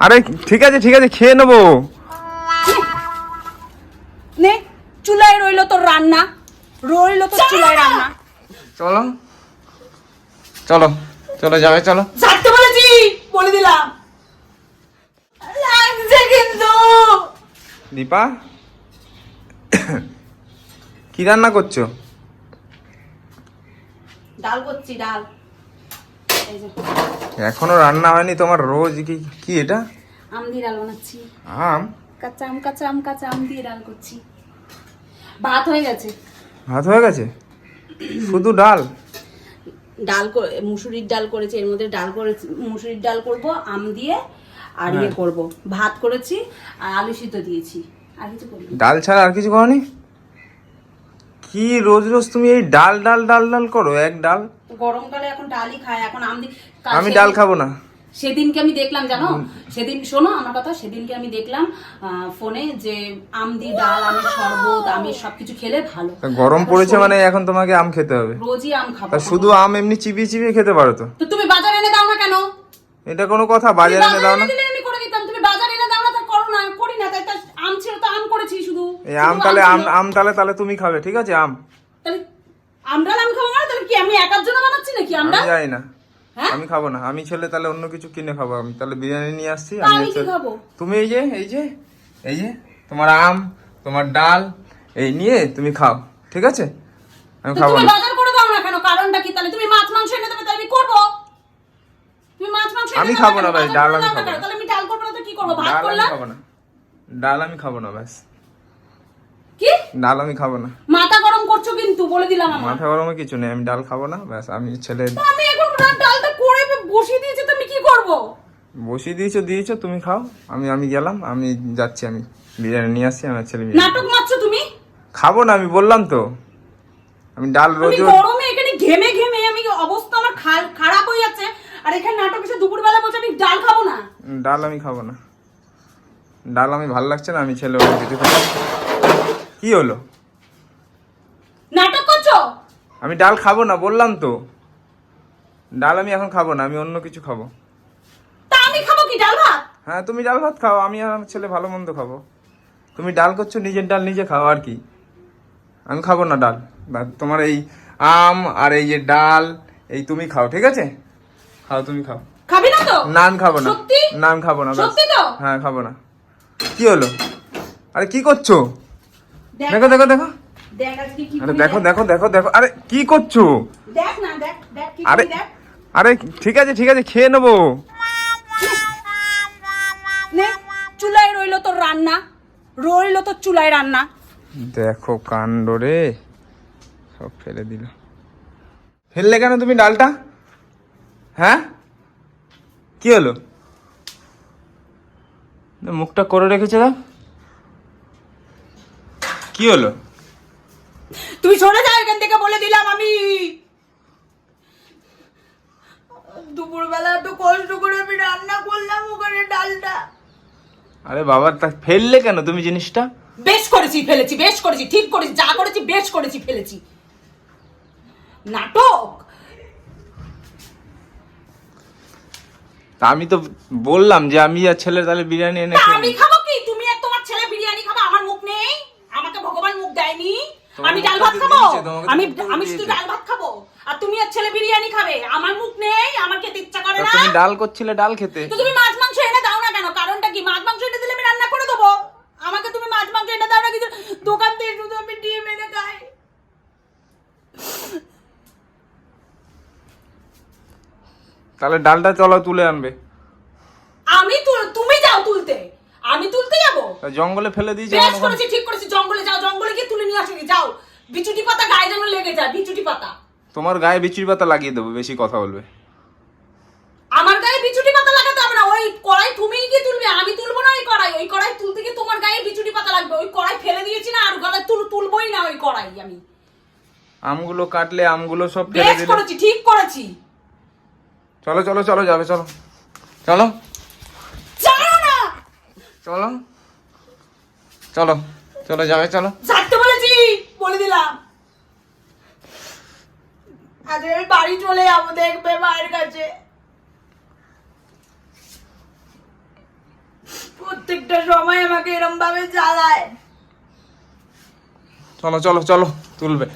আরে ঠিক আছে ঠিক আছে খেয়ে নেব। নে চুলায় রইল তোর রান্না। রইল তোর চুলায় রান্না। চলো। চলো চলো যাবে চলো। ছাড়তে বলেছি বলে দিলাম। লাগছে কিন্তু। দীপা কি রান্না করছ? ডাল করছি ডাল। এখনও রান্না হয়নি তোমার রোজ কি কি এটা? আম দিয়ে ডাল বানাচ্ছি। আম? কাঁচা আম কাঁচা আম কাঁচা আম দিয়ে ডাল করছি। ভাত হয়ে গেছে। ভাত হয়ে গেছে? শুধু ডাল? ডাল করে মুসুরির ডাল করেছি এর মধ্যে ডাল করেছি মুসুরির ডাল করব আম দিয়ে আর ইয়ে হ্যাঁ। করব। ভাত করেছি আর আলু সিদ্ধ দিয়েছি। আর কিছু করিনি। ডাল ছাড়া আর কিছু করনি? কি রোজ রোজ তুমি এই ডাল ডাল ডাল ডাল করো এক ডাল? গরমকালে এখন ডালই খায় এখন আম আমি ডাল খাব না। সেদিনকে আমি দেখলাম জানো? সেদিন শোনো আমার কথা সেদিনকে আমি দেখলাম ফোনে যে আম দি ডাল আমের শরবত আমের সবকিছু খেলে ভালো। গরম পড়েছে মানে এখন তোমাকে আম খেতে হবে। রোজই আম খাব। শুধু আম এমনি চিবিয়ে চিবিয়ে খেতে পারো তো? তুমি বাজারে এনে দাও না কেন? এটা কোনো কথা বাজারে এনে দাও না এনে দিলে আমি করে দিতাম তুমি বাজার এনে দাও না তা করো না করি না তাই তা আম ছিল তো আম করেছি শুধু এই আম তাহলে আম আম তাহলে তাহলে তুমি খাবে ঠিক আছে? আম। তাহলে আমরা আম খাব মানে? তাহলে কি আমি একার জন্য বানাচ্ছি নাকি আমরা আমি জানি না। হ্যাঁ? আমি খাব না। আমি ছেলে তাহলে অন্য কিছু কিনে খাব আমি। তাহলে বিরিয়ানি নিয়ে আসছি আমি কি খাব? তুমি এই যে এই যে এই যে তোমার আম তোমার ডাল এই নিয়ে তুমি খাও ঠিক আছে? আমি খাব না। বাজার করে দাও না কেন? কারণটা কি? তাহলে তুমি মাছ মাংস এনে দেবে তাহলে আমি করব। তুমি মাছ মাংস আমি খাব না ভাই, ডাল আমি খাব না। তাহলে আমি ডাল করব না তো কি করব? ভাত করলাম? খাব না। ডাল আমি খাব না ব্যাস। কি? ডাল আমি খাব না। মাথা গরম করছ কিন্তু বলে দিলাম আমার। মাথা গরমে কিছু নেই আমি ডাল খাব না ব্যাস আমি ছেলে আমি এখন ডাল- ডালটা করে বসিয়ে দিয়েছি তো আমি কি করব? বসিয়ে দিয়েছ দিয়েছ তুমি খাও। আমি আমি গেলাম আমি যাচ্ছি আমি বিরিয়ানি নিয়ে আসছি আমার ছেলে নাটক মারছো তুমি? খাব না আমি বললাম তো। আমি ডাল রোজ গরমে এখানে ঘেমে ঘেমে আমি অবস্থা আমার খারাপ হয়ে যাচ্ছে। আর এখানে নাটক এসে দুপুরবেলা বলছে আমি ডাল খাব না। ডাল আমি খাব না। ডাল আমি ভালো লাগছে না আমি ছেলে দিতে কি হলো? নাটক করছ? আমি ডাল খাব না বললাম তো। ডাল আমি এখন খাব না আমি অন্য কিছু খাব। তা আমি খাব কি ডাল ভাত? হ্যাঁ তুমি ডাল ভাত খাও আমি আর আমার ছেলে ভালো মন্দ খাব। তুমি ডাল করছ নিজের ডাল নিজে খাও আর কি? আমি খাব না ডাল। তোমার এই আম আর এই যে ডাল এই তুমি খাও ঠিক আছে? খাও তুমি খাও। খাবি না তো? না আমি খাব না। সত্যি? না খাব না। সত্যি তো? হ্যাঁ খাব না। কি হলো? আরে কি করছ? দেখ। দেখো দেখো আরে দেখো দেখো। দেখো দেখো আরে কি করছ? দেখ না দেখ দেখ আরে আরে ঠিক আছে ঠিক আছে খেয়ে নেব। চুলায় রইল তোর রান্না। রইল তোর চুলায় রান্না। দেখো কাণ্ড রে। সব ফেলে দিল। ফেললে কেন তুমি ডালটা? হ্যাঁ? কি হলো? মুখটা করে রেখেছে দাও কি হলো? তুই সরে যা এখান থেকে বলে দিলাম আমি। দুপুরবেলা একটু কষ্ট করে আমি রান্না করলাম ওখানে ডালটা। আরে বাবা তা ফেললে কেন তুমি জিনিসটা? বেশ করেছি ফেলেছি বেশ করেছি ঠিক করেছি যা করেছি বেশ করেছি ফেলেছি। নাটক? তা আমি তো বললাম যে আমি আর ছেলে তাহলে বিরিয়ানি এনে তা আমি খাব কি তুমি আর তোমার ছেলে বিরিয়ানি খাব আমার মুখ নেই আমাকে ভগবান মুখ দেয়নি তোমার আমি ডাল ভাত খাব? আমি আমি শুধু ডাল ভাত খাব? আর তুমি আর ছেলে বিরিয়ানি খাবে? আমার মুখ নেই আমার খেতে ইচ্ছা করে না। তুমি ডাল করছিলে ডাল খেতে। তো তুমি মাছ মাংস এনে দাও না কেন? কারণটা কি? মাছ মাংস এনে দিলে আমি রান্না করে দেবো। আমাকে তুমি মাছ মাংস এনে দাও না কিন্তু দোকান থেকে শুধু আমি ডিম এনে খাই। তাহলে ডালটা চলো তুলে আনবে। আমি তুমি যাও তুলতে। আমি তুলতে যাব? জঙ্গলে ফেলে দিয়েছে বেশ করেছি ঠিক করেছি জঙ্গলে যাও জঙ্গলে গিয়ে তুলে নিয়ে আসো যাও। বিচুটি পাতা গায়ে যেন লেগে যায় বিচুটি পাতা। তোমার গায়ে বিচুরি পাতা লাগিয়ে দেবো বেশি কথা বলবে। আমার গায়ে বিচুটি পাতা লাগাতে হবে না ওই কড়াই তুমি গিয়ে তুলবে আমি তুলবো না ওই কড়াই। ওই কড়াই তুলতে গিয়ে তোমার গায়ে বিচুটি পাতা লাগবে ওই কড়াই ফেলে দিয়েছি না আর গলায় তুল তুলবোই না ওই কড়াই আমি। আমগুলো কাটলে আমগুলো সব ফেলে বেশ দিলে। করেছি ঠিক করেছি। চলো চলো চলো যাবে চলো। চলো। চলো। চলো চলো যাবে চলো। ছাড়তে বলেছি বলে দিলাম। আজ বাড়ি চলে যাব দেখবে মায়ের কাছে। প্রত্যেকটা সময় আমাকে এরম ভাবে জ্বালায়। চলো চলো চলো তুলবে।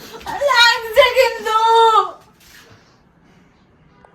লাগছে কিন্তু।